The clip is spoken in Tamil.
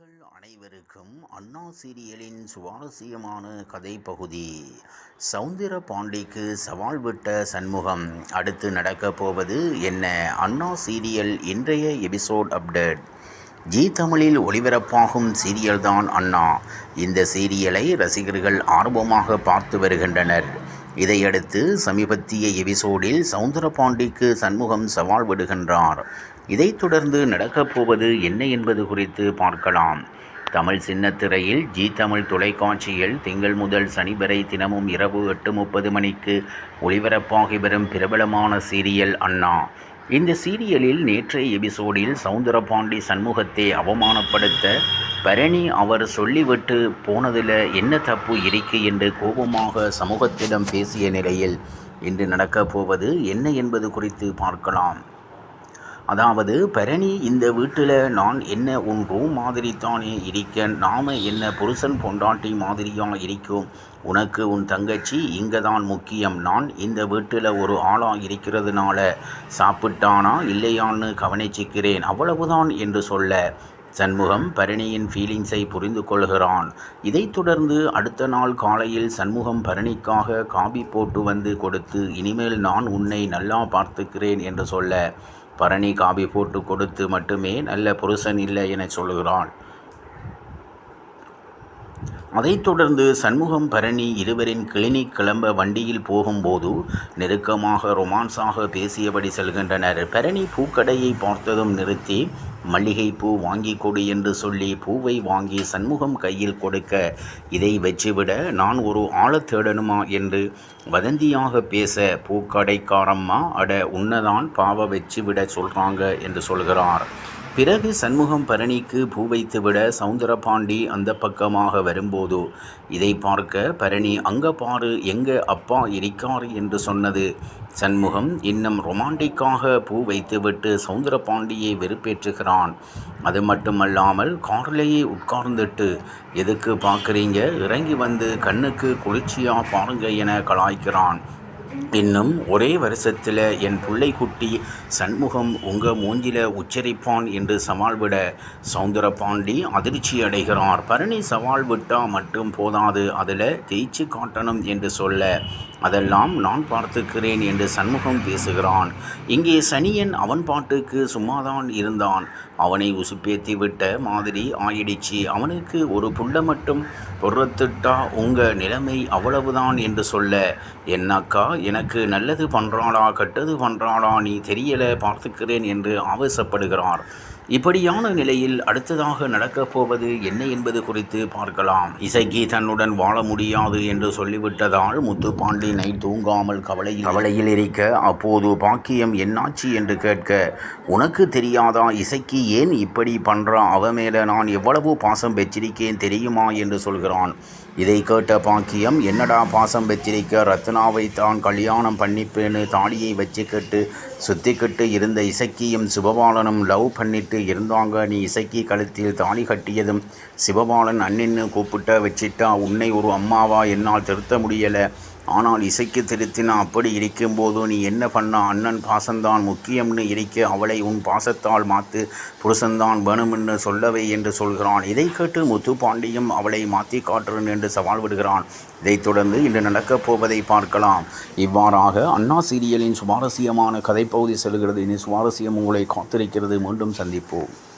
நேயர்கள் அனைவருக்கும் அண்ணா சீரியலின் சுவாரஸ்யமான கதை பகுதி சவுந்தர பாண்டிக்கு சவால் விட்ட சண்முகம் அடுத்து நடக்கப் போவது என்ன? அண்ணா சீரியல் இன்றைய எபிசோட் அப்டேட். ஜி தமிழில் ஒளிபரப்பாகும் சீரியல்தான் அண்ணா. இந்த சீரியலை ரசிகர்கள் ஆர்வமாக பார்த்து வருகின்றனர். இதையடுத்து சமீபத்திய எபிசோடில் சவுந்தரபாண்டிக்கு சண்முகம் சவால் விடுகின்றார். இதைத் தொடர்ந்து நடக்கப் போவது என்ன என்பது குறித்து பார்க்கலாம். தமிழ் சின்னத்திரையில் ஜி தமிழ் தொலைக்காட்சியில் திங்கள் முதல் சனி வரை தினமும் இரவு எட்டு முப்பது மணிக்கு ஒளிபரப்பாகி வரும் பிரபலமான சீரியல் அண்ணா. இந்த சீரியலில் நேற்றைய எபிசோடில் சவுந்தரபாண்டி சண்முகத்தை அவமானப்படுத்த பரணி அவர் சொல்லிவிட்டு போனதில் என்ன தப்பு இருக்கு என்று கோபமாக சமூகத்திடம் பேசிய நிலையில் இன்று நடக்கப் போவது என்ன என்பது குறித்து பார்க்கலாம். அதாவது பரணி இந்த வீட்டில் நான் என்ன உன் ரூம் மாதிரி தானே இருக்க நாம் என்ன புருஷன் பொண்டாட்டி மாதிரியாக இருக்கும்? உனக்கு உன் தங்கச்சி இங்கே தான் முக்கியம். நான் இந்த வீட்டில் ஒரு ஆளாக இருக்கிறதுனால சாப்பிட்டானா இல்லையான்னு கவனிச்சிக்கிறேன். அவ்வளவுதான் என்று சொல்ல சண்முகம் பரணியின் ஃபீலிங்ஸை புரிந்து கொள்கிறான். இதைத் தொடர்ந்து அடுத்த நாள் காலையில் சண்முகம் பரணிக்காக காபி போட்டு வந்து கொடுத்து இனிமேல் நான் உன்னை நல்லா பார்த்துக்கிறேன் என்று சொல்ல பரணி காபி போட்டு கொடுத்து மட்டுமே நல்ல புருஷன் இல்லை என சொல்லுகிறான் அதைத் தொடர்ந்து சண்முகம் பரணி இருவரின் கிளினிக் கிளம்ப வண்டியில் போகும்போது நெருக்கமாக ரொமான்ஸாக பேசியபடி செல்கின்றனர். பரணி பூக்கடையை பார்த்ததும் நிறுத்தி மல்லிகை பூ வாங்கி கொடு என்று சொல்லி பூவை வாங்கி சண்முகம் கையில் கொடுக்க இதை வச்சுவிட நான் ஒரு ஆள தேடணுமா என்று வதந்தியாக பேச பூக்கடைக்காரம்மா அட உன்னதான் பாவ வச்சுவிட சொல்கிறாங்க என்று சொல்கிறார். பிறகு சண்முகம் பரணிக்கு பூ வைத்துவிட சவுந்தரபாண்டி அந்த பக்கமாக வரும்போதோ இதை பார்க்க பரணி அங்க பாரு எங்க அப்பா இருக்கார் என்று சொன்னது. சண்முகம் இன்னும் ரொமாண்டிக்காக பூ வைத்துவிட்டு சவுந்தரபாண்டியை வெறுப்பேற்றுகிறான். அது மட்டுமல்லாமல் கார்லேயே உட்கார்ந்துட்டு எதுக்கு பார்க்குறீங்க? இறங்கி வந்து கண்ணுக்கு குளிர்ச்சியாக பாருங்க என கலாய்க்கிறான். இன்னும் ஒரே வருஷத்தில் என் பிள்ளை குட்டி சண்முகம் உங்கள் மூஞ்சில உச்சரிப்பான் என்று சவால் விட சவுந்தரபாண்டி அதிர்ச்சி அடைகிறார். பரணி சவால் விட்டால் மட்டும் போதாது அதில் ஜெயிச்சு காட்டணும் என்று சொல்ல அதெல்லாம் நான் பார்த்துக்கிறேன் என்று சண்முகம் பேசுகிறான். இங்கே சனியன் அவன் பாட்டுக்கு சும்மாதான் இருந்தான். அவனை உசுப்பேத்தி விட்ட மாதிரி ஆயிடுச்சு. அவனுக்கு ஒரு புள்ள மட்டும் பொறுத்துட்டா உங்கள் நிலைமை அவ்வளவுதான் என்று சொல்ல என்னக்கா எனக்கு நல்லது பண்ணுறாளா கெட்டது பண்ணுறாளா நீ தெரியலை பார்த்துக்கிறேன் என்று ஆவேசப்படுகிறார். இப்படியான நிலையில் அடுத்ததாக நடக்கப் போவது என்ன என்பது குறித்து பார்க்கலாம். இசைக்கு தன்னுடன் வாழ முடியாது என்று சொல்லிவிட்டதால் முத்து பாண்டியனை தூங்காமல் கவலையில் கவலையில் இருக்க அப்போது பாக்கியம் என்னாச்சு என்று கேட்க உனக்கு தெரியாதா? இசைக்கு ஏன் இப்படி பண்ணுறா அவ மேலே நான் எவ்வளவு பாசம் வச்சிருக்கேன் தெரியுமா? என்று சொல்கிறான். இதை கேட்ட பாக்கியம் என்னடா பாசம் வச்சிருக்க? ரத்னாவை தான் கல்யாணம் பண்ணிப்பேன்னு தாலியை வச்சுக்கிட்டு சுத்திக்கிட்டு இருந்த இசக்கியும் சிவபாலனும் லவ் பண்ணிட்டு இருந்தாங்க. நீ இசைக்கு கழுத்தில் தாலி கட்டியதும் சிவபாலன் அண்ணின்னு கூப்பிட்ட வச்சிட்டா உன்னை ஒரு அம்மாவா என்னால் திருத்த முடியலை. ஆனால் இசைக்கு திருத்தினா அப்படி இருக்கும்போது நீ என்ன பண்ணா? அண்ணன் பாசந்தான் முக்கியம்னு இருக்க அவளை உன் பாசத்தால் மாற்று புருஷன்தான் வேணுமென்று சொல்லவை என்று சொல்கிறான். இதை கேட்டு முத்து பாண்டியும் அவளை மாற்றி காட்டுறன் என்று சவால் விடுகிறான். இதைத் தொடர்ந்து இன்று நடக்கப் போவதை பார்க்கலாம். இவ்வாறாக அண்ணா சீரியலின் சுவாரஸ்யமான கதைப்பகுதி செல்கிறது. இனி சுவாரஸ்யம் உங்களை காத்திருக்கிறது. மீண்டும் சந்திப்போம்.